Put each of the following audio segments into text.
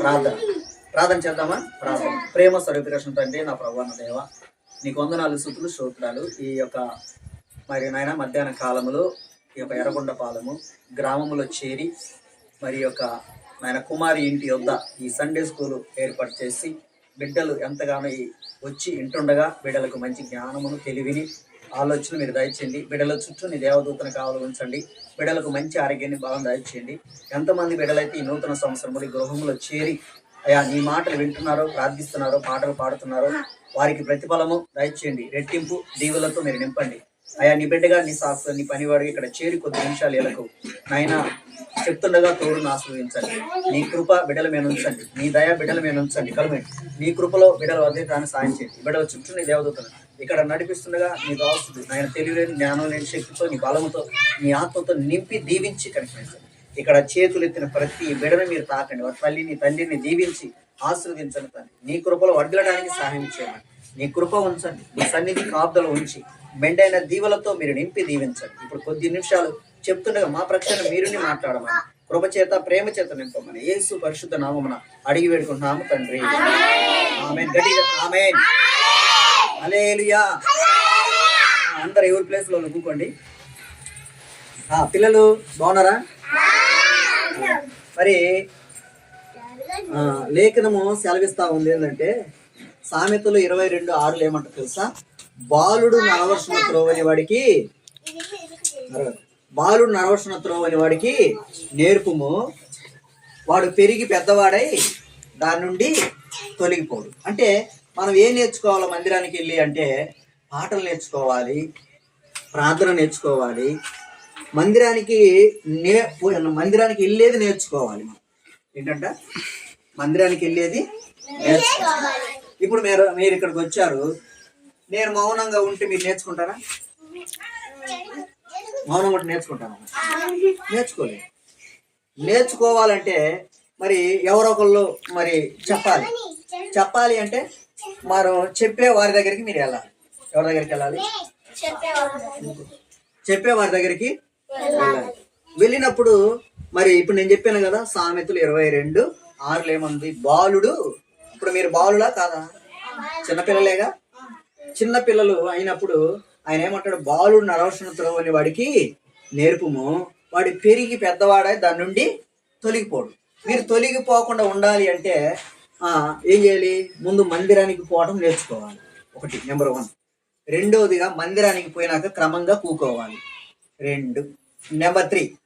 ప్రార్థన. ప్రార్థన చేద్దామా? ప్రార్థన. ప్రేమ స్వరూపికృష్ణ తండ్రి నా ప్రభు నా దేవ నీకు వందనాలు సుతులు శ్రోత్రాలు ఈ యొక్క మరి నాయన మధ్యాహ్న కాలములో ఈ యొక్క ఎర్రగొండ పాలము గ్రామములో చేరి మరి యొక్క నాయన కుమారి ఇంటి యొద్ద ఈ సండే స్కూల్ ఏర్పాటు చేసి బిడ్డలు ఎంతగానో వచ్చి ఇంటుండగా బిడ్డలకు మంచి జ్ఞానమును తెలివిని ఆలోచన మీరు దయచేయండి. బిడ్డల చుట్టూ నీ దేవదూతను కావాలి ఉంచండి. బిడ్డలకు మంచి ఆరోగ్యాన్ని బాగా దయచేయండి. ఎంతమంది బిడ్డలైతే ఈ నూతన సంవత్సరంలో గృహంలో చేరి అయ్యా నీ మాటలు వింటున్నారో ప్రార్థిస్తున్నారో పాటలు పాడుతున్నారో వారికి ప్రతిఫలము దయచేయండి. రెట్టింపు దీవులతో మీరు నింపండి. అయా నీ బిడ్డగా నీ సాక్షి నీ పనివాడు ఇక్కడ చేరి కొద్ది నిమిషాలు ఎలకు నాయన చెప్తుండగా తోడును ఆశ్రయించండి నీ కృప బిడ్డల మీద ఉంచండి. నీ దయ బిడ్డల మీద ఉంచండి. కలమండి నీ కృపలో బిడ్డల దాన్ని సాయం చేయండి. బిడ్డల చుట్టూ నీ దేవదూతను ఇక్కడ నడిపిస్తుండగా నీకు అవసరం ఆయన తెలియలేని జ్ఞానం లేని శక్తితో నీ బలముతో నీ ఆత్మతో నింపి దీవించి కనిపించండి. ఇక్కడ చేతులు ఎత్తిన ప్రతి బిడను మీరు తాకండి. వారి తల్లిని తండ్రిని దీవించి ఆశీర్వదించండి తండ్రి. నీ కృపలో వర్దిలడానికి సహాయం చేయమని నీ కృప ఉంచండి. నీ సన్నిధి కాపుదలు ఉంచి మెండైన దీవులతో మీరు నింపి దీవించండి. ఇప్పుడు కొద్ది నిమిషాలు చెప్తుండగా మా ప్రక్షణ మీరుని మాట్లాడమని కృప చేత ప్రేమ చేత నింపమని యేసు పరిశుద్ధ నామమున అడిగి వేడుకుంటున్నాము తండ్రి. గట్టిగా ఆమెన్. హల్లెలూయా. అందరు ఎవరి ప్లేస్లో నవ్వుకోండి. పిల్లలు బాగున్నారా? మరి లేఖనము సెలవిస్తా ఉంది ఏంటంటే సామెతలు ఇరవై రెండు ఆరులు ఏమంటారు తెలుసా? బాలుడు నరవర్షణ త్రోవని వాడికి బాలుడు నరవర్షణ త్రోవని వాడికి నేర్పుము. వాడు పెరిగి పెద్దవాడై దాని నుండి తొలగిపోడు. అంటే మనం ఏం నేర్చుకోవాలి మందిరానికి వెళ్ళి అంటే పాటలు నేర్చుకోవాలి ప్రార్థన నేర్చుకోవాలి మందిరానికి నే మందిరానికి వెళ్ళేది నేర్చుకోవాలి. మనం ఏంటంట? మందిరానికి వెళ్ళేది నేర్చుకోవాలి. ఇప్పుడు మీరు మీరు ఇక్కడికి వచ్చారు. నేను మౌనంగా ఉంటే మీరు నేర్చుకుంటారా? మౌనం ఉంటే నేర్చుకుంటాను నేర్చుకోలేదు. నేర్చుకోవాలంటే మరి ఎవరో ఒకళ్ళు మరి చెప్పాలి. చెప్పాలి అంటే మరి చెప్పే వారి దగ్గరికి మీరు వెళ్ళాలి. ఎవరి దగ్గరికి వెళ్ళాలి? చెప్పే వారి దగ్గరికి. వెళ్ళాలి. వెళ్ళినప్పుడు మరి ఇప్పుడు నేను చెప్పాను కదా సామెతలు ఇరవై రెండు ఆరులు ఏముంది? బాలుడు. ఇప్పుడు మీరు బాలులా కాదా? చిన్నపిల్లలేగా చిన్న పిల్లలు అయినప్పుడు ఆయన ఏమంటాడు? బాలుడు నరవసన త్రోవని వాడికి నేర్పుము. వాడు పెరిగి పెద్దవాడై దాని నుండి తొలగిపోడు. మీరు తొలగిపోకుండా ఉండాలి అంటే ఏం చేయాలి? ముందు మందిరానికి పోవడం నేర్చుకోవాలి. ఒకటి నెంబర్ వన్. రెండవదిగా మందిరానికి పోయినాక క్రమంగా కూకోవాలి. రెండు. Number three.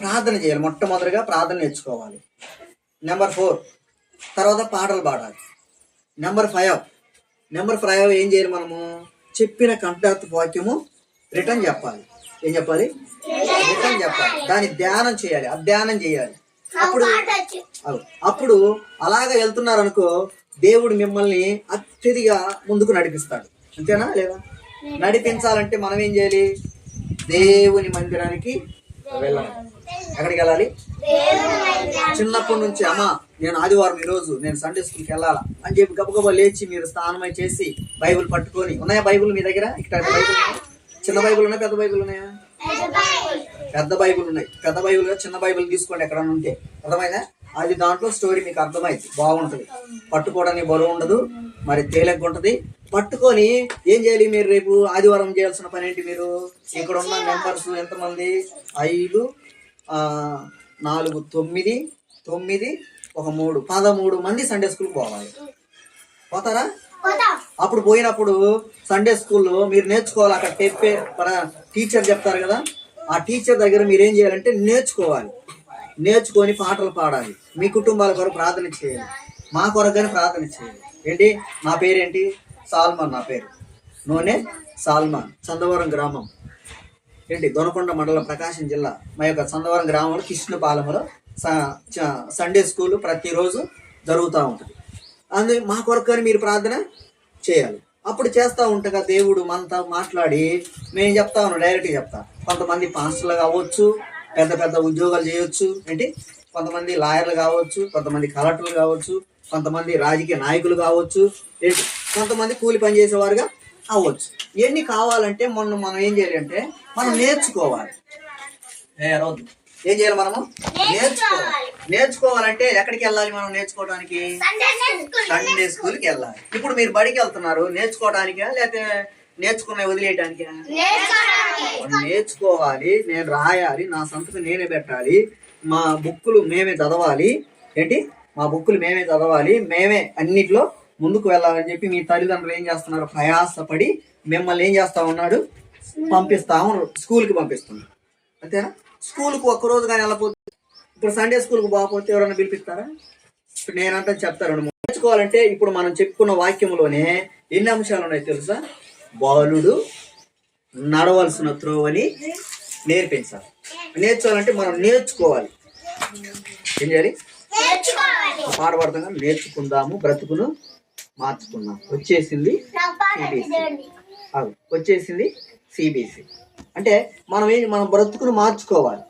ప్రార్థన చేయాలి. మొట్టమొదటిగా ప్రార్థన నేర్చుకోవాలి. Number four. తర్వాత పాటలు పాడాలి. Number five. నెంబర్ ఫైవ్ ఏం చేయాలి మనము? చెప్పిన కంఠాత్ వాక్యము రిటర్న్ చెప్పాలి. ఏం చెప్పాలి? రిటర్న్ చెప్పాలి. దాన్ని ధ్యానం చేయాలి. అధ్యానం చేయాలి. అప్పుడు. అప్పుడు అలాగ వెళ్తున్నారు అనుకో దేవుడు మిమ్మల్ని అత్యధిగా ముందుకు నడిపిస్తాడు. అంతేనా లేదా? నడిపించాలంటే మనం ఏం చేయాలి? దేవుని మందిరానికి వెళ్ళాలి. ఎక్కడికి వెళ్ళాలి? చిన్నప్పటి నుంచి అమ్మ నేను ఆదివారం ఈ రోజు నేను సండే స్కూల్కి వెళ్ళాలా? అని చెప్పి గబగబా లేచి మీరు స్నానమై చేసి బైబిల్ పట్టుకొని ఉన్నాయా బైబిల్ మీ దగ్గర? ఇక్కడ బైబిల్? చిన్న బైబిల్ ఉన్నాయా? పెద్ద బైబిల్ ఉన్నాయా? పెద్ద బైబిల్ ఉన్నాయి. పెద్ద బైబిల్ చిన్న బైబిల్ తీసుకోండి ఎక్కడన్నా ఉంటే. అర్థమైందా? అది దాంట్లో స్టోరీ మీకు అర్థమైంది బాగుంటది. పట్టుకోవడానికి బరువు ఉండదు. మరి తేలిక ఉంటది. పట్టుకొని ఏం చేయాలి మీరు రేపు ఆదివారం చేయాల్సిన పని ఏంటి మీరు? ఇక్కడ ఉన్న మెంబర్స్ ఎంతమంది? ఐదు నాలుగు తొమ్మిది తొమ్మిది ఒక మూడు పదమూడు మంది సండే స్కూల్ పోవాలి. పోతారా? అప్పుడు పోయినప్పుడు సండే స్కూల్లో మీరు నేర్చుకోవాలి. అక్కడ చెప్పే మన టీచర్ చెప్తారు కదా? ఆ టీచర్ దగ్గర మీరు ఏం చేయాలంటే నేర్చుకోవాలి. నేర్చుకొని పాటలు పాడాలి. మీ కుటుంబాల కొరకు ప్రార్థన చేయాలి. మా కొరకు ప్రార్థన చేయాలి. ఏంటి? నా పేరేంటి? సాల్మాన్ నా పేరు. నూనె సాల్మాన్ చందవరం గ్రామం. ఏంటి? దొనకొండ మండలం ప్రకాశం జిల్లా. మా యొక్క చందవరం గ్రామంలో కృష్ణపాలెంలో చ- సండే స్కూల్ ప్రతిరోజు జరుగుతూ ఉంటుంది. అందు మా కొరకు అని మీరు ప్రార్థన చేయాలి. అప్పుడు చేస్తూ ఉంటగా దేవుడు మనతో మాట్లాడి మేము చెప్తా ఉన్నాం డైరెక్ట్గా చెప్తా. కొంతమంది పాస్టర్లు కావచ్చు పెద్ద పెద్ద ఉద్యోగాలు చేయొచ్చు ఏంటి? కొంతమంది లాయర్లు కావచ్చు కొంతమంది కలెక్టర్లు కావచ్చు కొంతమంది రాజకీయ నాయకులు కావచ్చు ఏంటి? కొంతమంది కూలి పని చేసేవారుగా అవ్వచ్చు. ఎన్ని కావాలంటే మొన్న మనం ఏం చేయాలంటే మనం నేర్చుకోవాలి. ఏ ఏం చేయాలి మనము? నేర్చుకోవాలి. నేర్చుకోవాలంటే ఎక్కడికి వెళ్ళాలి మనం నేర్చుకోవడానికి సండే స్కూల్కి వెళ్ళాలి. ఇప్పుడు మీరు బడికి వెళ్తున్నారు నేర్చుకోవడానికా లేకపోతే నేర్చుకున్న వదిలేయడానికా నేర్చుకోవాలి. నేను రాయాలి నా సంతకం నేనే పెట్టాలి మా బుక్కులు మేమే చదవాలి. ఏంటి? మా బుక్కులు మేమే చదవాలి మేమే అన్నిట్లో ముందుకు వెళ్ళాలని చెప్పి మీ తల్లిదండ్రులు ఏం చేస్తున్నారు? ప్రయాసపడి మిమ్మల్ని ఏం చేస్తా ఉన్నాడు? పంపిస్తా ఉన్నాడు స్కూల్కి పంపిస్తున్నాడు అంతేనా? స్కూల్కి ఒక్కరోజు కానీ వెళ్ళకపోతే ఇప్పుడు సండే స్కూల్కి పోకపోతే ఎవరైనా పిలిపిస్తారా? ఇప్పుడు నేనంతా చెప్తారు నేర్చుకోవాలంటే ఇప్పుడు మనం చెప్పుకున్న వాక్యంలోనే ఎన్ని అంశాలు ఉన్నాయి తెలుసా? బాలుడు నడవలసిన త్రోవని నేర్పించాలి. నేర్చుకోవాలంటే మనం నేర్చుకోవాలి. ఏం చేయాలి? ఒక పాట పాడుతాం నేర్చుకుందాము బ్రతుకును మార్చుకుందాం. వచ్చేసింది సిబిసి అవు వచ్చేసింది సిబిసి అంటే మనం ఏం మనం బ్రతుకును మార్చుకోవాలి.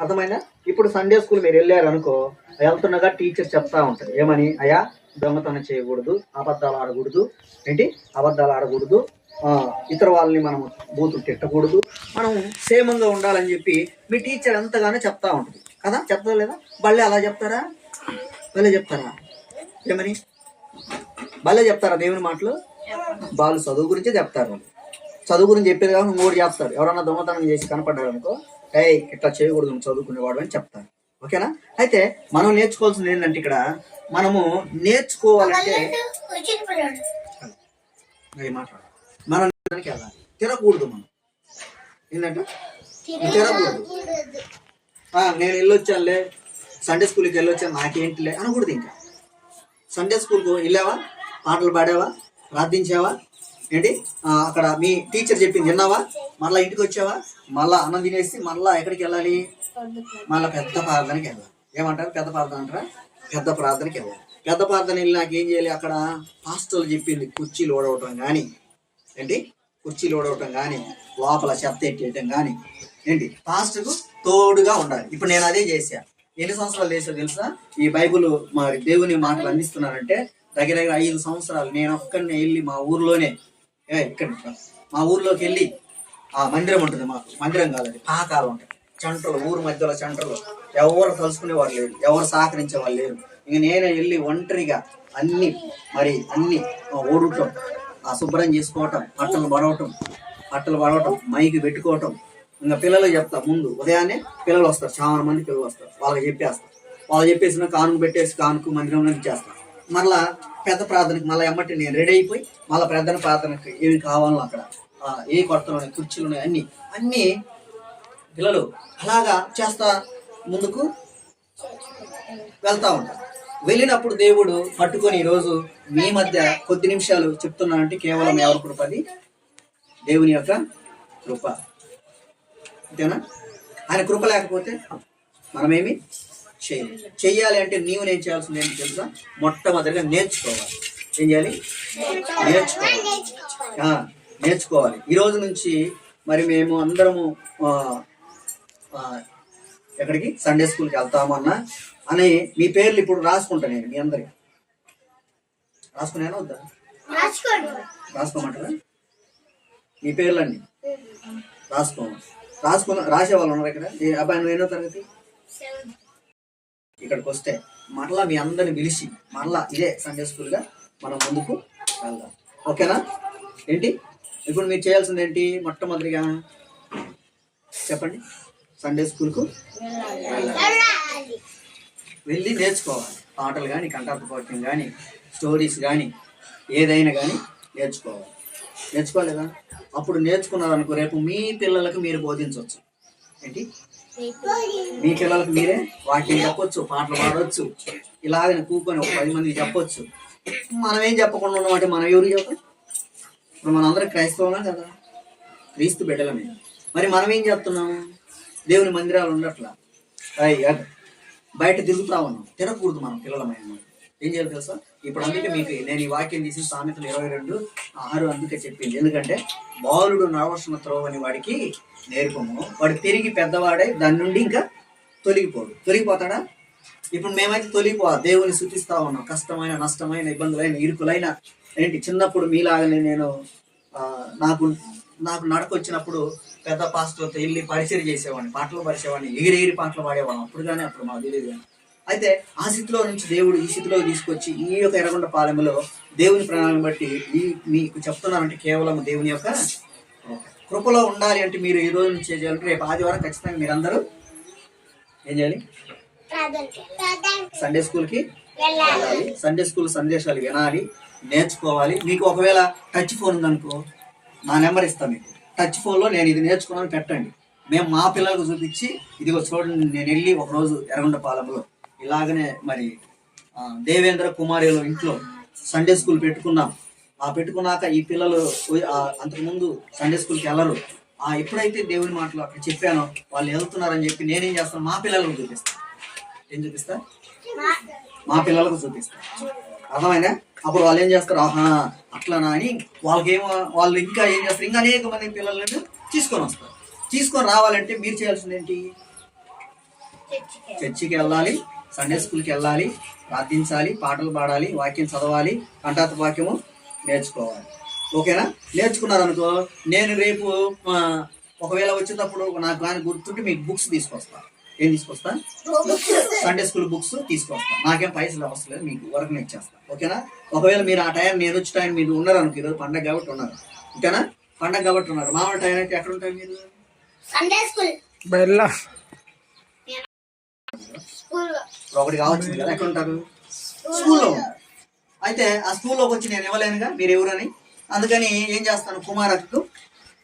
అర్థమైనా ఇప్పుడు సండే స్కూల్ మీరు వెళ్ళారు అనుకో వెళ్తుండగా టీచర్ చెప్తా ఉంటారు. ఏమని? అయ్యా దొంగతనం చేయకూడదు అబద్ధాలు ఆడకూడదు. ఏంటి? అబద్ధాలు ఆడకూడదు. ఇతర వాళ్ళని మనం బూతులు తిట్టకూడదు. మనం క్షేమంగా ఉండాలని చెప్పి మీ టీచర్ ఎంతగానో చెప్తా ఉంటుంది. కదా? చెప్తా లేదా? బళ్ళే అలా చెప్తారా? భలే చెప్తారా? ఏమని? భలే చెప్తారా దేవుని మాటలు? వాళ్ళు చదువు గురించే చెప్తారు. వాళ్ళు చదువు గురించి చెప్పేది కాదు ఇంకోటి చెప్తారు ఎవరన్నా దొంగతనం చేసి కనపడ్డారు అనుకో ఏయ్ ఇట్లా చేయకూడదు చదువుకునేవాడు అని చెప్తారు. ఓకేనా? అయితే మనం నేర్చుకోవాల్సింది ఏంటంటే ఇక్కడ మనము నేర్చుకోవాలంటే అది మాట్లాడు. మనం దానికి వెళ్ళాలి. తిరగకూడదు మనం. ఏంటంటే? తిరగకూడదు ఆ, నేను వెళ్ళొచ్చానులే. సండే స్కూల్కి వెళ్ళొచ్చాను నాకేంటిలే అనకూడదు ఇంకా. సండే స్కూల్కి వెళ్ళావా? పాటలు పాడావా? ప్రార్థించావా? ఏంటి? అక్కడ మీ టీచర్ చెప్పింది విన్నావా? మళ్ళీ ఇంటికి వచ్చావా? మళ్ళా అన్నం తినేసి మళ్ళీ ఎక్కడికి వెళ్ళాలి? మళ్ళీ పెద్ద ప్రార్థనకి వెళ్ళాలి. ఏమంటారు? పెద్ద ప్రార్థన అంటారా? పెద్ద ప్రార్థనకి వెళ్ళాలి. పెద్ద ప్రార్థన వెళ్ళి నాకు ఏం చేయాలి? అక్కడ హాస్టల్ చెప్పింది కుర్చీలు ఓడవటం కానీ ఏంటి? కుర్చీలు ఓడవటం కానీ లోపల చెత్త ఎట్టేయటం కానీ ఏంటి? పాస్టర్కు తోడుగా ఉండాలి. ఇప్పుడు నేను అదే చేశాను ఎన్ని సంవత్సరాలు చేసా తెలుసా? ఈ బైబుల్ మరి దేవుని మాటలు అందిస్తున్నారంటే దగ్గర దగ్గర ఐదు సంవత్సరాలు. నేను ఒక్కడిని వెళ్ళి మా ఊర్లోనే ఇక్కడ మా ఊర్లోకి వెళ్ళి ఆ మందిరం ఉంటుంది మాకు మందిరం కాదండి పాకాలు ఉంటాయి చంటలు ఊరు మధ్యలో చంటలు. ఎవరు తలుసుకునేవారు లేరు ఎవరు సహకరించే వాళ్ళు లేరు. ఇంక నేనే వెళ్ళి ఒంటరిగా అన్ని మరి అన్ని ఓడటం ఆ శుభ్రం చేసుకోవటం బట్టలు పడవటం బట్టలు పడవటం మైకి పెట్టుకోవటం. ఇంకా పిల్లలు చెప్తా ముందు ఉదయాన్నే పిల్లలు వస్తారు చాలా మంది పిల్లలు వస్తారు. వాళ్ళకి చెప్పేస్తారు వాళ్ళు చెప్పేసిన కానుక పెట్టేసి కానుక మందిరంలో ఇచ్చేస్తారు మళ్ళా పెద్ద ప్రార్థనకి మళ్ళీ ఎమ్మటి నేను రెడీ అయిపోయి మళ్ళీ పెద్ద ప్రార్థనకి ఏమి కావాలో అక్కడ ఏ కొత్తలు ఉన్నాయి కుర్చీలు ఉన్నాయి అన్ని అన్ని పిల్లలు అలాగా చేస్తా ముందుకు వెళ్తా ఉంటారు. వెళ్ళినప్పుడు దేవుడు పట్టుకొని ఈరోజు మీ మధ్య కొద్ది నిమిషాలు చెప్తున్నానంటే కేవలం ఎవరి కృపది దేవుని యొక్క కృప. అంతేనా ఆయన కృప లేకపోతే మనమేమి చేయలేము చెయ్యాలి అంటే నీవు నేను చేయాల్సింది ఏంటి తెలుసా? మొట్టమొదటిగా నేర్చుకోవాలి. ఏం చేయాలి? నేర్చుకోవాలి. నేర్చుకోవాలి. ఈ రోజు నుంచి మరి మేము అందరము ఎక్కడికి? సండే స్కూల్కి వెళ్తామన్నా అని మీ పేర్లు ఇప్పుడు రాసుకుంటా నేను మీ అందరి రాసుకునేనా వద్దా? రాసుకోమంటారా? మీ పేర్లండి రాసుకో. రాసుకున్న రాసే వాళ్ళు ఉన్నారు ఇక్కడ? అబ్బాయి నువ్వు ఎన్నో తరగతి? ఇక్కడికి వస్తే మరలా మీ అందరిని పిలిచి మరలా ఇదే సండే స్కూల్గా మనం ముందుకు వెళ్దాం. ఓకేనా? ఏంటి? ఇప్పుడు మీరు చేయాల్సింది ఏంటి? మొట్టమొదటిగా చెప్పండి. సండే స్కూల్కు వెళ్ళి నేర్చుకోవాలి. పాటలు కానీ కంఠాపకోటం కానీ స్టోరీస్ కానీ ఏదైనా కానీ నేర్చుకోవాలి. నేర్చుకోలేదా అప్పుడు నేర్చుకున్నారనుకో రేపు మీ పిల్లలకు మీరు బోధించవచ్చు. ఏంటి? మీ పిల్లలకు మీరే? వాక్యం చెప్పొచ్చు పాటలు పాడవచ్చు ఇలాగ కూకొని ఒక పది మందికి చెప్పొచ్చు. మనం ఏం చెప్పకుండా ఉన్నామంటే మనం ఎవరు చెప్పం ఇప్పుడు మనందరం క్రైస్తవులా కదా. క్రీస్తు బిడ్డలమే. మరి మనం ఏం చెప్తున్నాము దేవుని మందిరాలు ఉండట్లా? బయట తిరుగుతా ఉన్నాం. తిరగకూడదు మనం పిల్లలమైన. ఏం చేయాలి తెలుసా? ఇప్పుడు అందుకే మీకు నేను ఈ వాక్యం తీసి సామెతలు ఇరవై రెండు ఆరు అందుకే చెప్పింది. ఎందుకంటే బాలుడు నరవసన త్రోవని వాడికి నేర్పము. వాడు తిరిగి పెద్దవాడై దాని నుండి ఇంకా తొలగిపోడు. తొలగిపోతాడా? ఇప్పుడు మేమైతే తొలగిపో దేవుని శుతిస్తా ఉన్నాం. కష్టమైన నష్టమైన ఇబ్బందులైన ఇరుకులైన ఏంటి? చిన్నప్పుడు మీలాగానే నేను నాకు నాకు నడక వచ్చినప్పుడు పెద్ద పాస్టర్తో వెళ్ళి పరిచయం చేసేవాడిని పాటలు పరిచేవాడిని ఎగిరి ఎగిరి పాటలు పాడేవాళ్ళం. అప్పుడు కానీ అప్పుడు మాకు తెలియదు కానీ. అయితే ఆ స్థితిలో నుంచి దేవుడు ఈ స్థితిలోకి తీసుకొచ్చి ఈ యొక్క ఎర్రగొండ పాలెంలో దేవుని ప్రణాళిక బట్టి ఈ మీకు చెప్తున్నానంటే కేవలం దేవుని యొక్క కృపలో ఉండాలి అంటే మీరు ఈ రోజు నుంచి చేయాలంటే రేపు ఆదివారం ఖచ్చితంగా మీరందరూ ఏం చేయాలి? సండే స్కూల్కి వెళ్ళాలి. సండే స్కూల్ సందేశాలు వినాలి నేర్చుకోవాలి. మీకు ఒకవేళ టచ్ ఫోన్ ఉందనుకో నా నెంబర్ ఇస్తాను మీకు. టచ్ ఫోన్లో నేను ఇది నేర్చుకున్నాను పెట్టండి. మేము మా పిల్లలకు చూపించి ఇదిగో చూడండి నేను వెళ్ళి ఒకరోజు ఎర్రగొండపాలెంలో ఇలాగనే మరి దేవేంద్ర కుమారిలో ఇంట్లో సండే స్కూల్ పెట్టుకున్నాం. ఆ పెట్టుకున్నాక ఈ పిల్లలు అంతకుముందు సండే స్కూల్కి వెళ్ళరు ఆ ఎప్పుడైతే దేవుని మాటలు అక్కడ చెప్పానో వాళ్ళు వెళ్తున్నారని చెప్పి నేనేం చేస్తాను? మా పిల్లలకు చూపిస్తాను ఏం చూపిస్తా? మా పిల్లలకు చూపిస్తా. అర్థమైనా అప్పుడు వాళ్ళు ఏం చేస్తారు? ఆహా అట్లానా అని వాళ్ళకి ఏమో వాళ్ళు ఇంకా ఏం చేస్తారు? ఇంకా అనేక మంది పిల్లలను తీసుకొని వస్తారు. తీసుకొని రావాలంటే మీరు చేయాల్సింది ఏంటి? చర్చికి వెళ్ళాలి. సండే స్కూల్కి వెళ్ళాలి ప్రార్థించాలి పాటలు పాడాలి వాక్యం చదవాలి కంఠాత వాక్యము నేర్చుకోవాలి. ఓకేనా? నేర్చుకున్నారనుకో నేను రేపు ఒకవేళ వచ్చేటప్పుడు నాకు కానీ గుర్తుంటే మీకు బుక్స్ తీసుకొస్తా. ఏం తీసుకొస్తా? సండే స్కూల్ బుక్స్ తీసుకొస్తా. నాకేం పైసలు అవసరం లేదు మీకు వరకు నేను ఇచ్చేస్తా ఓకేనా? ఒకవేళ మీరు ఆ టైం నేను వచ్చే టైం మీరు ఉన్నారు అనుకో ఈరోజు పండగ కాబట్టి ఉన్నారు. ఓకేనా? పండగ కాబట్టి ఉన్నారు. మామూలు టైం అయితే ఎక్కడ ఉంటారు మీరు? సండే స్కూల్ ఒకటి కావచ్చు కదా ఎక్కడ ఉంటారు స్కూల్లో. అయితే ఆ స్కూల్లోకి వచ్చి నేను ఇవ్వలేనుగా మీరు ఎవరని? అందుకని ఏం చేస్తాను? కుమారకు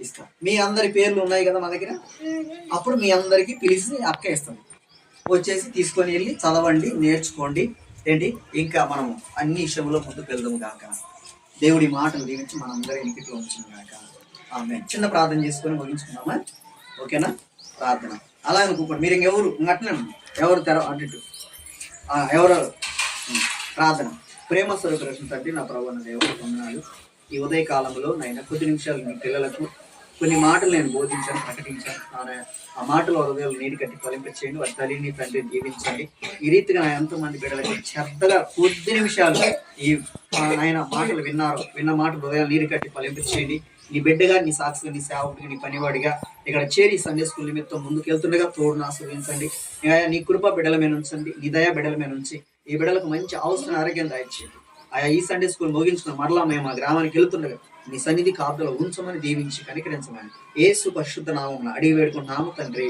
ఇస్తా. మీ అందరి పేర్లు ఉన్నాయి కదా మా దగ్గర? అప్పుడు మీ అందరికీ పిలిచి అక్క ఇస్తాను. వచ్చేసి తీసుకొని వెళ్ళి చదవండి నేర్చుకోండి. ఏంటి? ఇంకా మనం అన్ని విషయంలో ముందుకు వెళ్దాము కాక దేవుడి మాటలు దీవించి మనందరం ఇంటిలో ఉంచిన కాక ఆమె చిన్న ప్రార్థన చేసుకొని ముగించుకున్నామా ఓకేనా? ప్రార్థన. అలా అనుకోకండి. మీరు ఇంకెవరు? ఇంకట్నే ఎవరు తెర అటు ఇటు. ఎవరు? ప్రార్థన. ప్రేమ స్వరూపరక్షణ తండ్రి నా ప్రవణ దేవుడు వందనాలు. ఈ ఉదయ కాలంలో నైనా కొద్ది నిమిషాలు మీ పిల్లలకు కొన్ని మాటలు నేను బోధించాను ప్రకటించాను. ఆయన ఆ మాటలు హృదయాలు నీటి కట్టి ఫలింపచేయండి. వారి తల్లిని తండ్రిని దీవించండి. ఈ రీతిగా ఎంతో మంది బిడ్డలకి శ్రద్ధగా కొద్ది నిమిషాలు ఈ ఆయన మాటలు విన్నారు. విన్న మాటలు హృదయాలు నీరు కట్టి ఫలింపచేయండి. నీ బిడ్డగా నీ సాక్షిగా నీ సేవకుడిగా నీ పనివాడిగా ఇక్కడ చేరి సండే స్కూల్ నిమిత్తం ముందుకు వెళ్తుండగా తోడును ఆశ్రయించండి ఆయా నీ కృప బిడ్డల మీద ఉంచండి నీ దయా బిడ్డల మీద ఉంచి ఈ బిడ్డలకు మంచి అవసరం ఆరోగ్యం దాయిచ్చేయండి. ఆయా ఈ సండే స్కూల్ ముగించుకున్న మరలా మేము ఆ గ్రామానికి వెళ్తుండగా నీ సన్నిధి కాపుదలో ఉంచమని దీవించి కనికరించమని ఏసు పరిశుద్ధ నామం అడిగి వేడుకున్నాము తండ్రి.